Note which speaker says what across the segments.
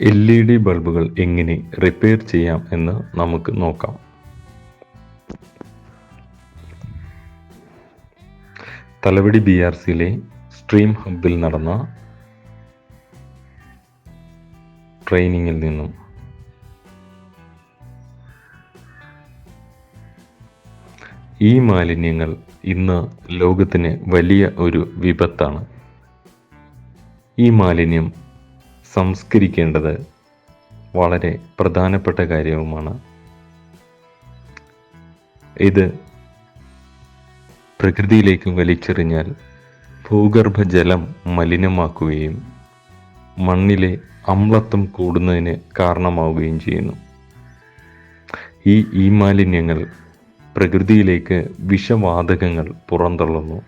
Speaker 1: L E D ബൾബുകൾ എങ്ങനെ repair ചെയ്യാം എന്ന് നമുക്ക് നോക്കാം. തലവടി ബി ആർ സിയിലെ സ്ട്രീം ഹബിൽ നടന്ന ട്രെയിനിങ്ങിൽ നിന്നും ഈ മാലിന്യങ്ങൾ ഇന്ന് ലോകത്തിന് വലിയ ഒരു വിപത്താണ്. ഈ മാലിന്യം സംസ്കരിക്കേണ്ടത് വളരെ പ്രധാനപ്പെട്ട കാര്യവുമാണ്. ഇത് പ്രകൃതിയിലേക്കും വലിച്ചെറിഞ്ഞാൽ ഭൂഗർഭജലം മലിനമാക്കുകയും മണ്ണിലെ അമ്ലത്വം കൂടുന്നതിന് കാരണമാവുകയും ചെയ്യുന്നു. ഈ ഈ മാലിന്യങ്ങൾ പ്രകൃതിയിലേക്ക് വിഷവാതകങ്ങൾ പുറന്തള്ളുന്നു.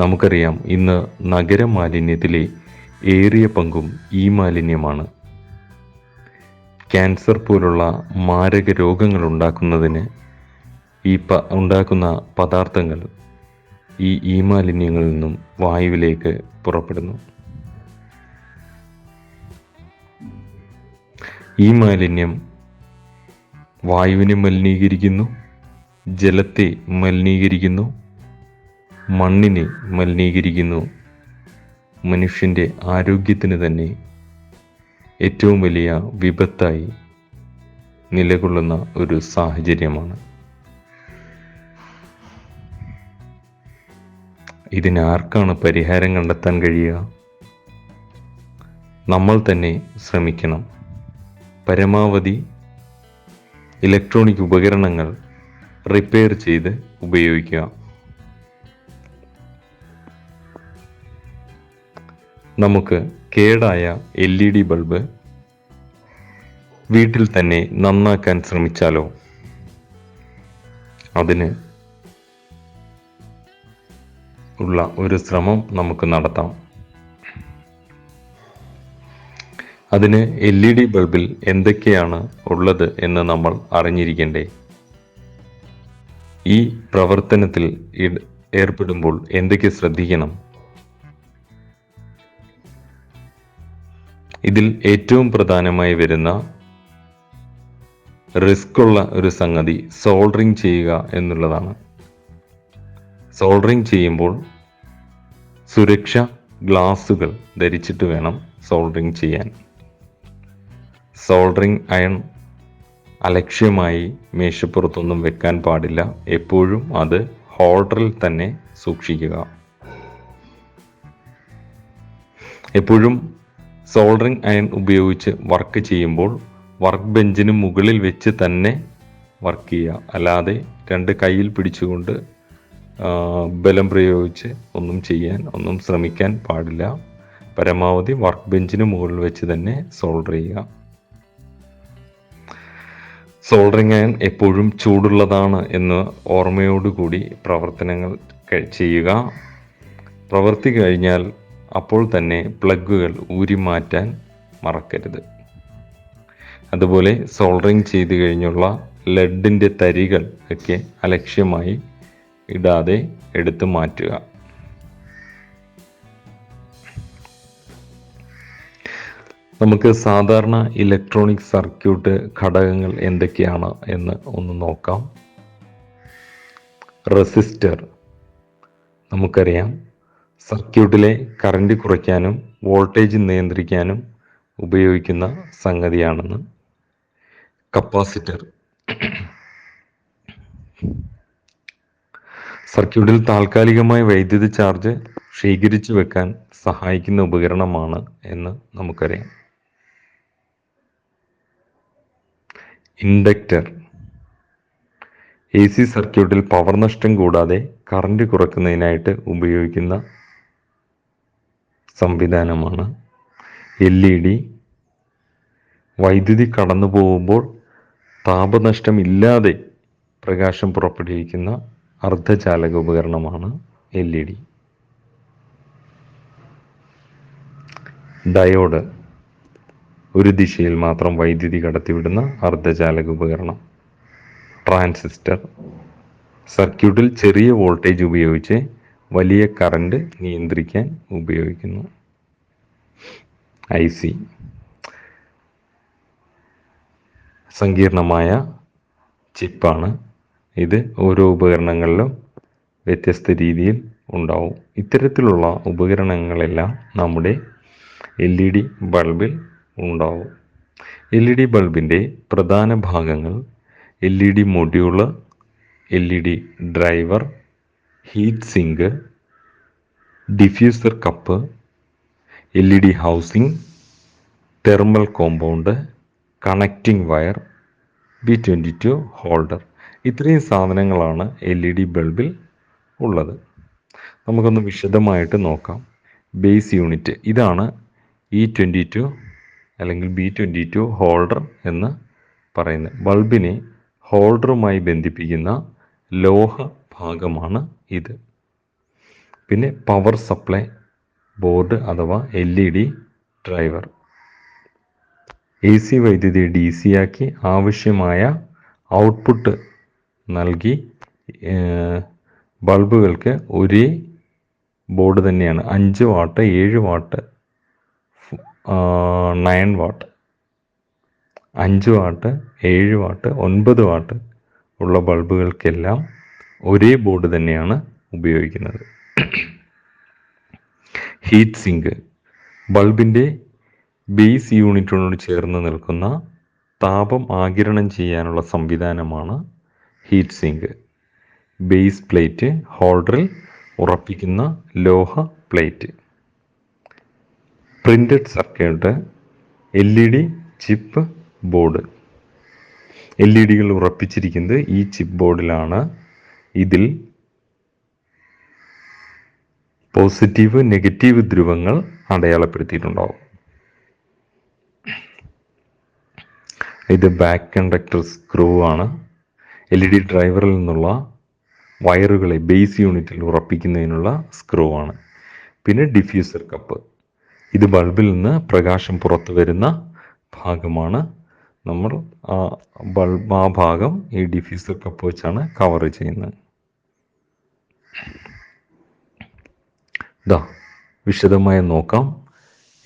Speaker 1: നമുക്കറിയാം ഇന്ന് നഗരമാലിന്യത്തിലെ ഏറിയ പങ്കും ഈ മാലിന്യമാണ്. ക്യാൻസർ പോലുള്ള മാരക രോഗങ്ങൾ ഉണ്ടാക്കുന്നതിന് ഈ പ ഉണ്ടാക്കുന്ന പദാർത്ഥങ്ങൾ ഈ ഈ മാലിന്യങ്ങളിൽ നിന്നും വായുവിലേക്ക് പുറപ്പെടുന്നു. ഈ മാലിന്യം വായുവിനെ മലിനീകരിക്കുന്നു ജലത്തെ മലിനീകരിക്കുന്നു മണ്ണിനെ മലിനീകരിക്കുന്നു മനുഷ്യന്റെ ആരോഗ്യത്തിന് തന്നെ ഏറ്റവും വലിയ വിപത്തായി നിലകൊള്ളുന്ന ഒരു സാഹചര്യമാണ്. ഇതിനാർക്കാണ് പരിഹാരം കണ്ടെത്താൻ കഴിയുക? നമ്മൾ തന്നെ ശ്രമിക്കണം. പരമാവധി ഇലക്ട്രോണിക് ഉപകരണങ്ങൾ റിപ്പയർ ചെയ്ത് ഉപയോഗിക്കുക. നമുക്ക് കേടായ എൽ ഇ ഡി ബൾബ് വീട്ടിൽ തന്നെ നന്നാക്കാൻ ശ്രമിച്ചാലോ? അതിന് ഉള്ള ഒരു ശ്രമം നമുക്ക് നടത്താം. അതിന് എൽ ഇ ഡി ബൾബിൽ എന്തൊക്കെയാണ് ഉള്ളത് എന്ന് നമ്മൾ അറിഞ്ഞിരിക്കണ്ടേ? ഈ പ്രവർത്തനത്തിൽ ഏർപ്പെടുമ്പോൾ എന്തൊക്കെ ശ്രദ്ധിക്കണം? ഇതിൽ ഏറ്റവും പ്രധാനമായി വരുന്ന റിസ്ക് ഉള്ള ഒരു സംഗതി സോൾഡറിങ് ചെയ്യുക എന്നുള്ളതാണ്. സോൾഡറിങ് ചെയ്യുമ്പോൾ സുരക്ഷ ഗ്ലാസുകൾ ധരിച്ചിട്ട് വേണം സോൾഡറിങ് ചെയ്യാൻ. സോൾഡറിങ് അയൺ അലക്ഷ്യമായി മേശപ്പുറത്തൊന്നും വെക്കാൻ പാടില്ല. എപ്പോഴും അത് ഹോൾഡറിൽ തന്നെ സൂക്ഷിക്കുക. എപ്പോഴും സോൾഡറിങ് അയൺ ഉപയോഗിച്ച് വർക്ക് ചെയ്യുമ്പോൾ വർക്ക് ബെഞ്ചിന് മുകളിൽ വെച്ച് തന്നെ വർക്ക് ചെയ്യുക. അല്ലാതെ രണ്ട് കയ്യിൽ പിടിച്ചുകൊണ്ട് ബലം പ്രയോഗിച്ച് ഒന്നും ചെയ്യാൻ ഒന്നും ശ്രമിക്കാൻ പാടില്ല. പരമാവധി വർക്ക് ബെഞ്ചിന് മുകളിൽ വെച്ച് തന്നെ സോൾഡർ ചെയ്യുക. സോൾഡറിങ് അയൺ എപ്പോഴും ചൂടുള്ളതാണ് എന്ന് ഓർമ്മയോടുകൂടി പ്രവർത്തനങ്ങൾ ചെയ്യുക. പ്രവൃത്തി കഴിഞ്ഞാൽ അപ്പോൾ തന്നെ പ്ലഗുകൾ ഊരി മാറ്റാൻ മറക്കരുത്. അതുപോലെ സോൾഡറിങ് ചെയ്ത് കഴിഞ്ഞുള്ള ലെഡിന്റെ തരികൾ ഒക്കെ അലക്ഷ്യമായി ഇടാതെ എടുത്തു മാറ്റുക. നമുക്ക് സാധാരണ ഇലക്ട്രോണിക് സർക്യൂട്ട് ഘടകങ്ങൾ എന്തൊക്കെയാണ് എന്ന് ഒന്ന് നോക്കാം. റെസിസ്റ്റർ നമുക്കറിയാം. സർക്യൂട്ടിലെ കറന്റ് കുറയ്ക്കാനും വോൾട്ടേജ് നിയന്ത്രിക്കാനും ഉപയോഗിക്കുന്ന സംഗതിയാണെന്ന്. കപ്പാസിറ്റർ സർക്യൂട്ടിൽ താൽക്കാലികമായി വൈദ്യുതി ചാർജ് ശേഖരിച്ചു വെക്കാൻ സഹായിക്കുന്ന ഉപകരണമാണ് എന്ന് നമുക്കറിയാം. ഇൻഡക്റ്റർ എ സി സർക്യൂട്ടിൽ പവർ നഷ്ടം കൂടാതെ കറന്റ് കുറയ്ക്കുന്നതിനായിട്ട് ഉപയോഗിക്കുന്ന സംവിധാനമാണ്. എൽ ഇ ഡി വൈദ്യുതി കടന്നു പോകുമ്പോൾ താപനഷ്ടമില്ലാതെ പ്രകാശം പുറപ്പെടുവിക്കുന്ന അർദ്ധചാലക ഉപകരണമാണ് എൽ ഇ ഡി. ഡയോഡ് ഒരു ദിശയിൽ മാത്രം വൈദ്യുതി കടത്തിവിടുന്ന അർദ്ധചാലക ഉപകരണം. ട്രാൻസിസ്റ്റർ. സർക്യൂട്ടിൽ ചെറിയ വോൾട്ടേജ് ഉപയോഗിച്ച് വലിയ കറണ്ട് നിയന്ത്രിക്കാൻ ഉപയോഗിക്കുന്നു. I C. സങ്കീർണമായ ചിപ്പാണ്. ഇത് ഓരോ ഉപകരണങ്ങളിലും വ്യത്യസ്ത രീതിയിൽ ഉണ്ടാവും. ഇത്തരത്തിലുള്ള ഉപകരണങ്ങളെല്ലാം നമ്മുടെ എൽ ഇ ഡി ബൾബിൽ ഉണ്ടാവും. എൽ ഇ ഡി ബൾബിന്റെ പ്രധാന ഭാഗങ്ങൾ L E D module L E D driver heat sink diffuser cup L E D housing thermal compound connecting wire B twenty two holder. ഇത്രയും സാധനങ്ങളാണ് എൽ ഇ ഡി ബൾബിൽ ഉള്ളത്. നമുക്കൊന്ന് വിശദമായിട്ട് നോക്കാം. Base unit. ഇതാണ് ഇ ട്വന്റി ടു അല്ലെങ്കിൽ B twenty two holder എന്ന് പറയുന്നത്. ബൾബിനെ ഹോൾഡറുമായി ബന്ധിപ്പിക്കുന്ന ലോഹ ഭാഗമാണ് ഇത്. പിന്നെ പവർ സപ്ലൈ ബോർഡ് അഥവാ L E D driver A C വൈദ്യുതി ഡി സി ആക്കി ആവശ്യമായ ഔട്ട്പുട്ട് നൽകി ബൾബുകൾക്ക് ഒരേ ബോർഡ് തന്നെയാണ്. അഞ്ച് വാട്ട് ഏഴ് വാട്ട് നയൻ വാട്ട് അഞ്ച് വാട്ട് ഏഴ് വാട്ട് ഒൻപത് വാട്ട് ഉള്ള ബൾബുകൾക്കെല്ലാം ഒരേ ബോർഡ് തന്നെയാണ് ഉപയോഗിക്കുന്നത്. Heat sink. ബൾബിന്റെ ബേസ് യൂണിറ്റിനോട് ചേർന്ന് നിൽക്കുന്ന താപം ആകിരണം ചെയ്യാനുള്ള സംവിധാനമാണ് ഹീറ്റ് സിങ്ക്. ബേസ് പ്ലേറ്റ് ഹോൾഡറിൽ ഉറപ്പിക്കുന്ന ലോഹ plate. Printed circuit L E D chip board. L E ഡികൾ ഉറപ്പിച്ചിരിക്കുന്നത് ഈ ചിപ്പ് ബോർഡിലാണ്. ഇതിൽ പോസിറ്റീവ് നെഗറ്റീവ് ധ്രുവങ്ങൾ അടയാളപ്പെടുത്തിയിട്ടുണ്ടാവും. ഇത് ബാക്ക് കണ്ടക്ടർ സ്ക്രൂ ആണ്. എൽ ഇ ഡി ഡ്രൈവറിൽ നിന്നുള്ള വയറുകളെ ബേസ് യൂണിറ്റിൽ ഉറപ്പിക്കുന്നതിനുള്ള സ്ക്രൂ ആണ്. പിന്നെ ഡിഫ്യൂസർ കപ്പ് ഇത് ബൾബിൽ നിന്ന് പ്രകാശം പുറത്തു വരുന്ന ഭാഗമാണ്. നമ്മൾ ബൾബ് ആ ഭാഗം ഈ ഡിഫ്യൂസർ കപ്പ് വെച്ചാണ് കവർ ചെയ്യുന്നത്. ഇതാ വിശദമായി നോക്കാം.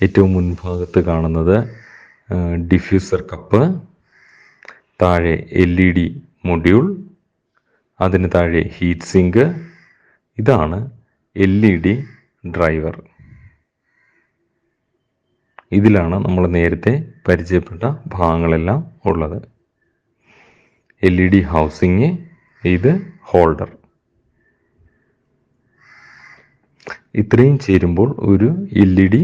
Speaker 1: ഏറ്റവും മുൻഭാഗത്ത് കാണുന്നത് ഡിഫ്യൂസർ കപ്പ് താഴെ എൽ ഇ ഡി മൊഡ്യൂൾ അതിന് താഴെ ഹീറ്റ് സിങ്ക് ഇതാണ് എൽ ഇ ഡി ഡ്രൈവർ ഇതിലാണ് നമ്മൾ നേരത്തെ പരിചയപ്പെട്ട ഭാഗങ്ങളെല്ലാം ഉള്ളത്. എൽ ഇ ഡി ഹൗസിങ് ഇത് ഹോൾഡർ ഇത്രയും ചേരുമ്പോൾ ഒരു എൽ ഇ ഡി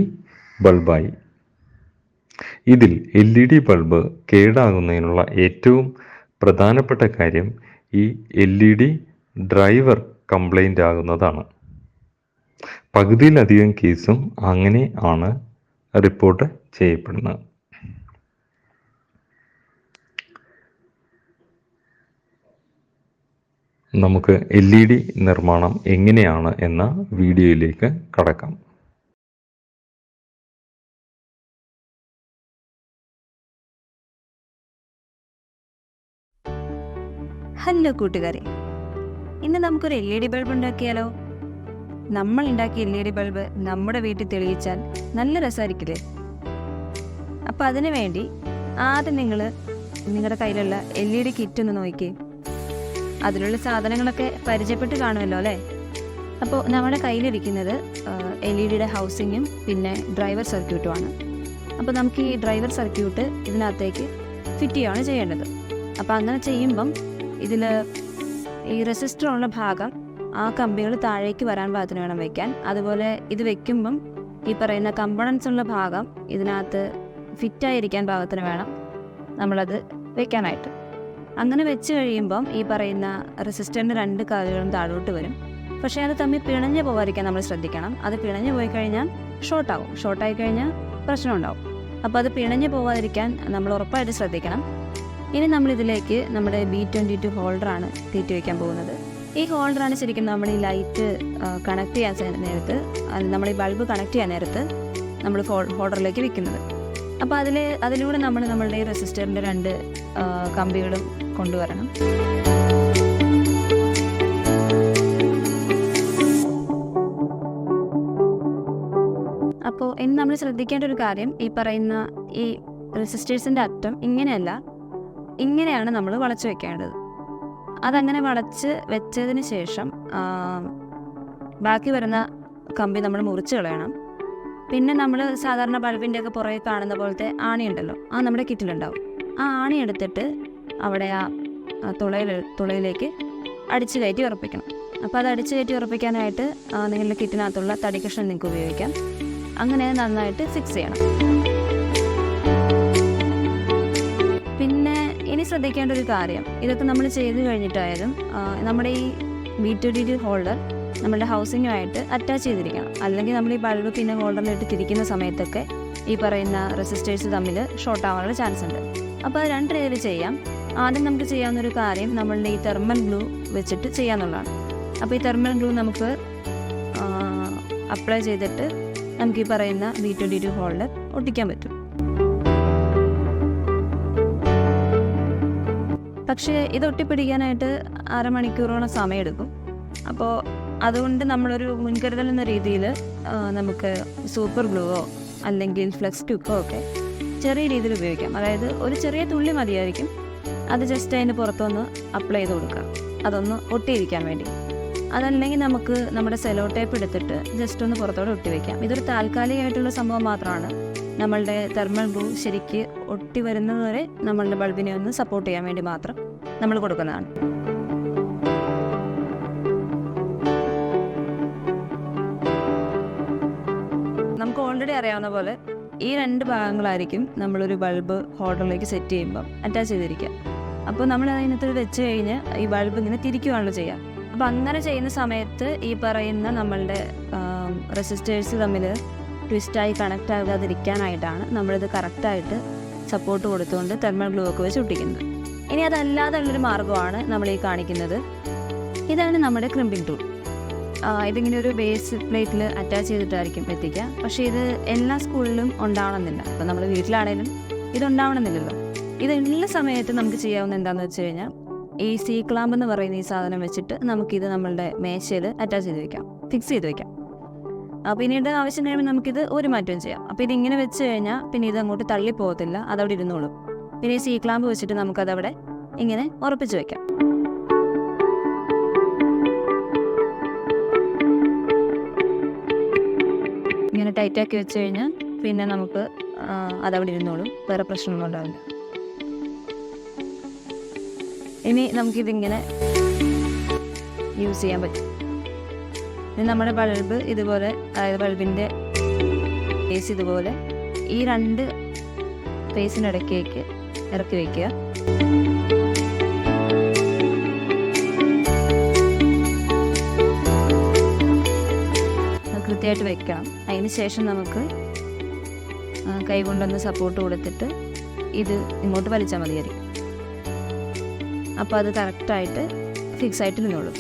Speaker 1: ബൾബായി. ഇതിൽ എൽ ഇ ഡി ബൾബ് കേടാകുന്നതിനുള്ള ഏറ്റവും പ്രധാനപ്പെട്ട കാര്യം ഈ L E D driver complaint ആകുന്നതാണ്. പകുതിയിലധികം കേസും അങ്ങനെ ആണ് റിപ്പോർട്ട് ചെയ്യപ്പെടുന്നത്. നമുക്ക് എൽ ഇ ഡി നിർമ്മാണം എങ്ങനെയാണ് എന്ന വീഡിയോയിലേക്ക് കടക്കാം.
Speaker 2: ഹലോ കൂട്ടുകാരെ. ഇന്ന് നമുക്കൊരു എൽ ഇ ഡി ബൾബ് ഉണ്ടാക്കിയാലോ? നമ്മൾ ഉണ്ടാക്കിയ എൽ ഇ ഡി ബൾബ് നമ്മുടെ വീട്ടിൽ തെളിയിച്ചാൽ നല്ല രസമായിരിക്കില്ലേ? അപ്പം അതിനു വേണ്ടി ആദ്യം നിങ്ങൾ നിങ്ങളുടെ കയ്യിലുള്ള എൽ ഇ ഡി കിറ്റ് ഒന്ന് നോക്കിക്കേ അതിലുള്ള സാധനങ്ങളൊക്കെ പരിചയപ്പെട്ട് കാണുമല്ലോ അല്ലേ? അപ്പോൾ നമ്മുടെ കയ്യിലിരിക്കുന്നത് എൽ ഇ ഡിയുടെ ഹൗസിങ്ങും പിന്നെ ഡ്രൈവർ സർക്യൂട്ടുമാണ് അപ്പോൾ നമുക്ക് ഈ ഡ്രൈവർ സർക്യൂട്ട് ഇതിനകത്തേക്ക് ഫിറ്റ് ചെയ്യുകയാണ് ചെയ്യേണ്ടത്. അപ്പോൾ അങ്ങനെ ചെയ്യുമ്പം ഇതിൽ ഈ റെസിസ്റ്ററുള്ള ഭാഗം ആ കമ്പികൾ താഴേക്ക് വരാൻ പാകത്തിന് വേണം വെക്കാൻ. അതുപോലെ ഇത് വെക്കുമ്പം ഈ പറയുന്ന കമ്പണൻസ് ഉള്ള ഭാഗം ഇതിനകത്ത് ഫിറ്റായിരിക്കാൻ പാകത്തിന് വേണം നമ്മളത് വെക്കാനായിട്ട്. അങ്ങനെ വെച്ച് കഴിയുമ്പം ഈ പറയുന്ന റെസിസ്റ്ററിന്റെ രണ്ട് കാലുകളും താഴോട്ട് വരും. പക്ഷേ അത് തമ്മിൽ പിണഞ്ഞു പോകാതിരിക്കാൻ നമ്മൾ ശ്രദ്ധിക്കണം. അത് പിണഞ്ഞു പോയി കഴിഞ്ഞാൽ ഷോർട്ടാവും ഷോർട്ടായി കഴിഞ്ഞാൽ പ്രശ്നം ഉണ്ടാവും. അപ്പോൾ അത് പിണഞ്ഞു പോകാതിരിക്കാൻ നമ്മൾ ഉറപ്പായിട്ട് ശ്രദ്ധിക്കണം. ഇനി നമ്മളിതിലേക്ക് നമ്മുടെ ബി ട്വന്റി ടു ഹോൾഡറാണ് തീറ്റി വയ്ക്കാൻ പോകുന്നത്. ഈ ഹോൾഡറാണ് ശരിക്കും നമ്മൾ ഈ ലൈറ്റ് കണക്ട് ചെയ്യാൻ നേരത്ത് നമ്മൾ ഈ ബൾബ് കണക്ട് ചെയ്യാൻ നേരത്ത് നമ്മൾ ഹോൾഡറിലേക്ക് വെക്കുന്നത്. അപ്പോൾ അതിൽ അതിലൂടെ നമ്മൾ നമ്മളുടെ ഈ റെസിസ്റ്ററിന്റെ രണ്ട് കമ്പികളും കൊണ്ടുവരണം. അപ്പോൾ ഇനി നമ്മൾ ശ്രദ്ധിക്കേണ്ട ഒരു കാര്യം ഈ പറയുന്ന ഈ റെസിസ്റ്റേഴ്സിന്റെ അറ്റം ഇങ്ങനെയല്ല. ഇങ്ങനെയാണ് നമ്മൾ വളച്ച് വെക്കേണ്ടത്. അതങ്ങനെ വളച്ച് വെച്ചതിന് ശേഷം ബാക്കി വരുന്ന കമ്പി നമ്മൾ മുറിച്ച് കളയണം. പിന്നെ നമ്മൾ സാധാരണ ബൾബിന്റെ ഒക്കെ പുറകെ കാണുന്ന പോലത്തെ ആണി ഉണ്ടല്ലോ ആ നമ്മുടെ കിറ്റിലുണ്ടാവും. ആ ആണി എടുത്തിട്ട് അവിടെ ആ തുളയിൽ തുളയിലേക്ക് അടിച്ചു കയറ്റി ഉറപ്പിക്കണം. അപ്പോൾ അത് അടിച്ചു കയറ്റി ഉറപ്പിക്കാനായിട്ട് നിങ്ങളുടെ കിറ്റിനകത്തുള്ള തടി കഷ്ണം നിങ്ങൾക്ക് ഉപയോഗിക്കാം. അങ്ങനെ നന്നായിട്ട് ഫിക്സ് ചെയ്യണം. പിന്നെ ഇനി ശ്രദ്ധിക്കേണ്ട ഒരു കാര്യം. ഇതൊക്കെ നമ്മൾ ചെയ്ത് കഴിഞ്ഞിട്ടായാലും നമ്മുടെ ഈ B two D D holder നമ്മുടെ ഹൗസിങ്ങുമായിട്ട് അറ്റാച്ച് ചെയ്തിരിക്കണം. അല്ലെങ്കിൽ നമ്മൾ ഈ ബൾബ് പിന്നെ ഹോൾഡറിലിട്ട് തിരിക്കുന്ന സമയത്തൊക്കെ ഈ പറയുന്ന റെസിസ്റ്റേഴ്സ് തമ്മിൽ ഷോർട്ട് ആവാനുള്ള ചാൻസ് ഉണ്ട്. അപ്പോൾ അത് രണ്ട് രീതിയിൽ ചെയ്യാം. ആദ്യം നമുക്ക് ചെയ്യാവുന്ന ഒരു കാര്യം നമ്മളുടെ ഈ തെർമൽ ഗ്ലൂ വെച്ചിട്ട് ചെയ്യാന്നുള്ളതാണ്. അപ്പോൾ ഈ തെർമൽ ഗ്ലൂ നമുക്ക് അപ്ലൈ ചെയ്തിട്ട് നമുക്ക് ഈ പറയുന്ന B two D two holder ഒട്ടിക്കാൻ പറ്റും. പക്ഷേ ഇത് ഒട്ടിപ്പിടിക്കാനായിട്ട് അരമണിക്കൂറോളം സമയമെടുക്കും അപ്പോൾ അതുകൊണ്ട് നമ്മളൊരു മുൻകരുതൽ എന്ന രീതിയിൽ നമുക്ക് സൂപ്പർ ഗ്ലൂവോ അല്ലെങ്കിൽ ഫ്ലെക്സ് ട്യൂബോ ഒക്കെ ചെറിയ രീതിയിൽ ഉപയോഗിക്കാം. അതായത് ഒരു ചെറിയ തുള്ളി മതിയായിരിക്കും. അത് ജസ്റ്റ് അതിന് പുറത്തൊന്ന് അപ്ലൈ ചെയ്ത് കൊടുക്കുക. അതൊന്ന് ഒട്ടിയിരിക്കാൻ വേണ്ടി. അതല്ലെങ്കിൽ നമുക്ക് നമ്മുടെ സെലോ ടേപ്പ് എടുത്തിട്ട് ജസ്റ്റ് ഒന്ന് പുറത്തോടെ ഒട്ടി വയ്ക്കാം ഇതൊരു താൽക്കാലികമായിട്ടുള്ള സംഭവം മാത്രമാണ്. നമ്മളുടെ തെർമൽ ഗ്ലൂ ശരിക്ക് ഒട്ടി വരുന്നത് വരെ നമ്മളുടെ ബൾബിനെ ഒന്ന് സപ്പോർട്ട് ചെയ്യാൻ വേണ്ടി മാത്രം നമ്മൾ കൊടുക്കുന്നതാണ്. നമുക്ക് ഓൾറെഡി അറിയാവുന്ന പോലെ ഈ രണ്ട് ഭാഗങ്ങളായിരിക്കും നമ്മളൊരു ബൾബ് ഹോൾഡറിലേക്ക് സെറ്റ് ചെയ്യുമ്പോൾ അറ്റാച്ച് ചെയ്തിരിക്കുക. അപ്പോൾ നമ്മൾ അതിനകത്ത് വെച്ച് കഴിഞ്ഞ് ഈ ബൾബ് ഇങ്ങനെ തിരിക്കുകയാണല്ലോ ചെയ്യുക അപ്പോൾ അങ്ങനെ ചെയ്യുന്ന സമയത്ത് ഈ പറയുന്ന നമ്മളുടെ റെസിസ്റ്റേഴ്സ് തമ്മിൽ ട്വിസ്റ്റായി കണക്റ്റ് ആകാതിരിക്കാനായിട്ടാണ് നമ്മളിത് കറക്റ്റായിട്ട് സപ്പോർട്ട് കൊടുത്തുകൊണ്ട് തെർമൽ ഗ്ലൂ ഒക്കെ വെച്ച് ഒട്ടിക്കുന്നത്. ഇനി അതല്ലാതെ ഉള്ളൊരു മാർഗമാണ് നമ്മൾ ഈ കാണിക്കുന്നത്. ഇതാണ് നമ്മുടെ ക്രിമ്പിംഗ് ടൂൾ ഇതിങ്ങനെ ഒരു ബേസ് പ്ലേറ്റിൽ അറ്റാച്ച് ചെയ്തിട്ടായിരിക്കും എത്തിക്കുക. പക്ഷേ ഇത് എല്ലാ സ്കൂളിലും ഉണ്ടാവണമെന്നില്ല. ഇപ്പം നമ്മൾ വീട്ടിലാണേലും ഇത് ഉണ്ടാവണമെന്നില്ലല്ലോ സമയത്ത് നമുക്ക് ചെയ്യാവുന്ന എന്താണെന്ന് വെച്ച് കഴിഞ്ഞാൽ ഈ സി ക്ലാമ്പ് എന്ന് പറയുന്ന ഈ സാധനം വെച്ചിട്ട് നമുക്കിത് നമ്മളുടെ മേശയിൽ അറ്റാച്ച് ചെയ്ത് വെക്കാം. ഫിക്സ് ചെയ്ത് വെക്കാം. അപ്പം പിന്നീട് ആവശ്യം കഴിയുമ്പോൾ നമുക്കിത് ഒരു മാറ്റവും ചെയ്യാം. അപ്പോൾ ഇതിങ്ങനെ വെച്ച് കഴിഞ്ഞാൽ പിന്നെ ഇത് അങ്ങോട്ട് തള്ളി പോകത്തില്ല അതവിടെ ഇരുന്നോളും. പിന്നെ ഈ സി ക്ലാമ്പ് വെച്ചിട്ട് നമുക്കതവിടെ ഇങ്ങനെ ഉറപ്പിച്ച് വെക്കാം. ഇങ്ങനെ ടൈറ്റാക്കി വെച്ച് കഴിഞ്ഞാൽ പിന്നെ നമുക്ക് അതവിടെ ഇരുന്നോളും. വേറെ പ്രശ്നമൊന്നും ഉണ്ടാവില്ല. ഇനി നമുക്കിതിങ്ങനെ യൂസ് ചെയ്യാൻ പറ്റും. ഇനി നമ്മുടെ ബൾബ് ഇതുപോലെ അതായത് ബൾബിന്റെ ഫേസ് ഇതുപോലെ ഈ രണ്ട് ഫേസിനിടയ്ക്കേക്ക് ഇറക്കി വയ്ക്കുക കൃത്യമായിട്ട് വെക്കണം. അതിന് ശേഷം നമുക്ക് ആ, കൈ കൊണ്ടൊന്ന് സപ്പോർട്ട് കൊടുത്തിട്ട് ഇത് ഇങ്ങോട്ട് വലിച്ചാൽ മതിയായിരിക്കും. അപ്പോൾ അത് കറക്റ്റായിട്ട് ഫിക്സ് ആയിട്ട് ഇരുന്നോളും.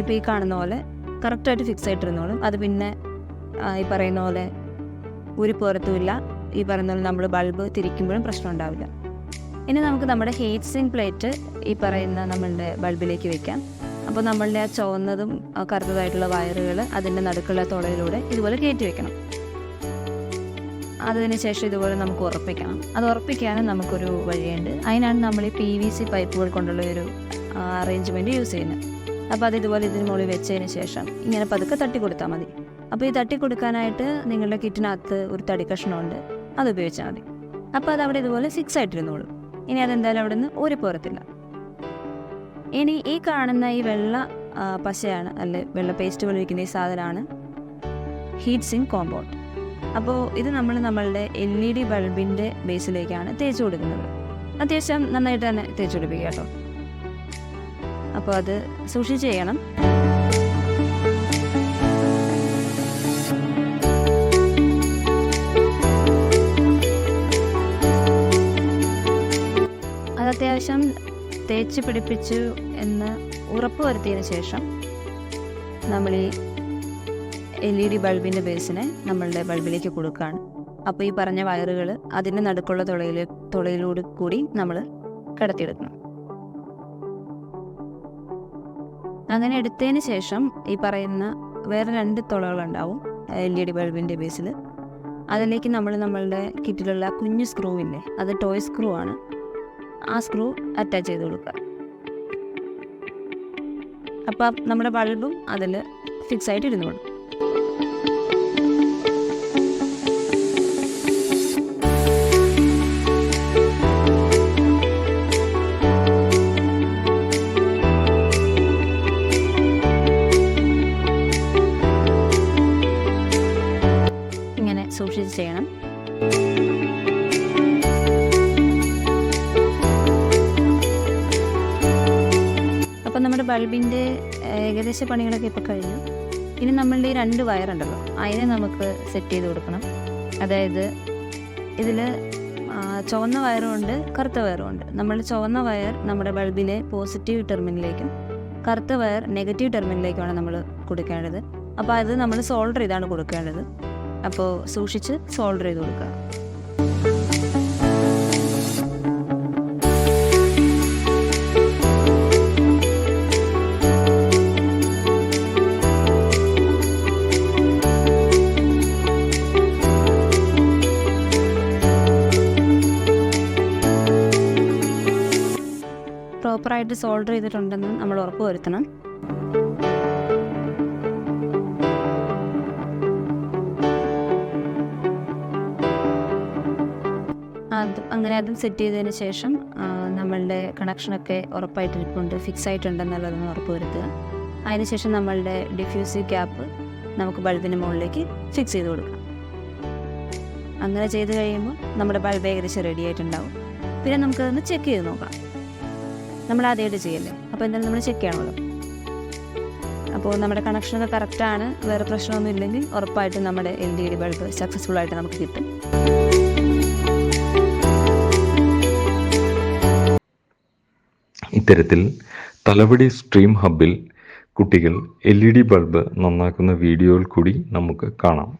Speaker 2: ഇപ്പോൾ ഈ കാണുന്ന പോലെ കറക്റ്റായിട്ട് ഫിക്സ് ആയിട്ട് ഇരുന്നോളും. അത് പിന്നെ ഈ പറയുന്ന പോലെ ഊരി പോരത്തുമില്ല ഈ പറയുന്ന പോലെ നമ്മൾ ബൾബ് തിരിക്കുമ്പോഴും പ്രശ്നം ഉണ്ടാവില്ല. ഇനി നമുക്ക് നമ്മുടെ ഹീറ്റ് സിങ് പ്ലേറ്റ് ഈ പറയുന്ന നമ്മളുടെ ബൾബിലേക്ക് വെക്കാം. അപ്പോൾ നമ്മളുടെ ആ ചുവന്നതും കറുത്തതായിട്ടുള്ള വയറുകൾ അതിന്റെ നടുക്കുള്ള തുളയിലൂടെ ഇതുപോലെ കയറ്റി വെക്കണം. അതിന് ശേഷം ഇതുപോലെ നമുക്ക് ഉറപ്പിക്കണം. അത് ഉറപ്പിക്കാനും നമുക്കൊരു വഴിയുണ്ട്. അതിനാണ് നമ്മൾ ഈ പി വി സി പൈപ്പുകൾ കൊണ്ടുള്ള ഒരു അറേഞ്ച്മെന്റ് യൂസ് ചെയ്യുന്നത്. അപ്പോൾ അത് ഇതുപോലെ ഇതിന് മുകളിൽ വെച്ചതിന് ശേഷം ഇങ്ങനെ പതുക്കെ തട്ടി കൊടുത്താൽ മതി. അപ്പോൾ ഈ തട്ടി കൊടുക്കാനായിട്ട് നിങ്ങളുടെ കിറ്റിനകത്ത് ഒരു തടി കഷ്ണമുണ്ട്. അത് ഉപയോഗിച്ചാൽ മതി. അപ്പോൾ അത് അവിടെ ഇതുപോലെ ഫിക്സ് ആയിട്ടിരുന്നോളൂ. ഇനി അതെന്തായാലും അവിടെ നിന്ന് ഊരിപ്പോരത്തില്ല ഇനി ഈ കാണുന്ന ഈ വെള്ള പശയാണ് അല്ലെ വെള്ള പേസ്റ്റ് പോലെ ഈ സാധനമാണ് ഹീറ്റ് സിങ് കോമ്പൗണ്ട് അപ്പോൾ ഇത് നമ്മൾ നമ്മളുടെ എൽ ഇ ഡി ബൾബിന്റെ ബേസിലേക്കാണ് തേച്ച് കൊടുക്കുന്നത്. അത്യാവശ്യം നന്നായിട്ട് തന്നെ തേച്ച് പിടിപ്പിക്കുക കേട്ടോ. അപ്പോൾ അത് സൂക്ഷിച്ച് ചെയ്യണം. അത് അത്യാവശ്യം തേച്ച് പിടിപ്പിച്ചു എന്ന് ഉറപ്പ് വരുത്തിയതിന് ശേഷം നമ്മൾ ഈ എൽ ഇ ഡി ബൾബിന്റെ ബേസിനെ നമ്മളുടെ ബൾബിലേക്ക് കൊടുക്കുകയാണ്. അപ്പോൾ ഈ പറഞ്ഞ വയറുകൾ അതിന്റെ നടുക്കുള്ള തുളയിൽ തുളയിലൂടെ കൂടി നമ്മൾ കടത്തിയെടുക്കണം അങ്ങനെ എടുത്തതിന് ശേഷം ഈ പറയുന്ന വേറെ രണ്ട് തുളകളുണ്ടാവും എൽ ഇ ഡി ബൾബിന്റെ ബേസിൽ. അതിലേക്ക് നമ്മൾ നമ്മളുടെ കിറ്റിലുള്ള കുഞ്ഞു സ്ക്രൂ ഇല്ലേ അത് ടോയ് സ്ക്രൂ ആണ്. ആ സ്ക്രൂ അറ്റാച്ച് ചെയ്ത് കൊടുക്കുക. അപ്പം നമ്മുടെ ബൾബും അതിൽ ഫിക്സ് ആയിട്ട് ഇരുന്നു ഇങ്ങനെ ബൾബിന്റെ ഏകദേശ പണികളൊക്കെ ഇപ്പോൾ കഴിഞ്ഞു. ഇനി നമ്മളുടെ ഈ രണ്ട് വയറുണ്ടല്ലോ അതിനെ നമുക്ക് സെറ്റ് ചെയ്ത് കൊടുക്കണം. അതായത് ഇതിൽ ചുവന്ന വയറും ഉണ്ട് കറുത്ത വയറും ഉണ്ട് നമ്മൾ ചുവന്ന വയർ നമ്മുടെ ബൾബിലെ പോസിറ്റീവ് ടെർമിനലിലേക്കും കറുത്ത വയർ നെഗറ്റീവ് ടെർമിനലിലേക്കുമാണ് നമ്മൾ കൊടുക്കേണ്ടത്. അപ്പോൾ അത് നമ്മൾ സോൾഡർ ചെയ്താണ് കൊടുക്കേണ്ടത്. അപ്പോൾ സൂക്ഷിച്ച് സോൾഡർ ചെയ്ത് കൊടുക്കുക. പ്രോപ്പറായിട്ട് സോൾഡർ ചെയ്തിട്ടുണ്ടെന്ന് നമ്മൾ ഉറപ്പ് വരുത്തണം. അത് അങ്ങനെ അതും സെറ്റ് ചെയ്തതിന് ശേഷം നമ്മളുടെ കണക്ഷനൊക്കെ ഉറപ്പായിട്ട് ഇരിപ്പുണ്ട് ഫിക്സ് ആയിട്ടുണ്ടെന്നുള്ളതൊന്ന് ഉറപ്പ് വരുത്തുക. അതിനുശേഷം നമ്മളുടെ ഡിഫ്യൂസീവ് ക്യാപ്പ് നമുക്ക് ബൾബിന് മുകളിലേക്ക് ഫിക്സ് ചെയ്ത് കൊടുക്കാം. അങ്ങനെ ചെയ്ത് കഴിയുമ്പോൾ നമ്മുടെ ബൾബ് ഏകദേശം റെഡി ആയിട്ടുണ്ടാവും. പിന്നെ നമുക്കതൊന്ന് ചെക്ക് ചെയ്ത് നോക്കാം. നമ്മൾ ആദ്യമായിട്ട് ചെയ്യല്ലേ? അപ്പോൾ എന്തായാലും നമ്മൾ ചെക്ക് ചെയ്യണമല്ലോ. അപ്പോൾ നമ്മുടെ കണക്ഷനൊക്കെ കറക്റ്റാണ് വേറെ പ്രശ്നമൊന്നും ഇല്ലെങ്കിൽ ഉറപ്പായിട്ടും നമ്മുടെ L D D bulb successful ആയിട്ട് നമുക്ക് കിട്ടും.
Speaker 1: ഇത്തരത്തിൽ തലവടി സ്ട്രീം ഹബിൽ കുട്ടികൾ എൽ ഇ ഡി ബൾബ് നന്നാക്കുന്ന വീഡിയോയിൽ കൂടി നമുക്ക് കാണാം.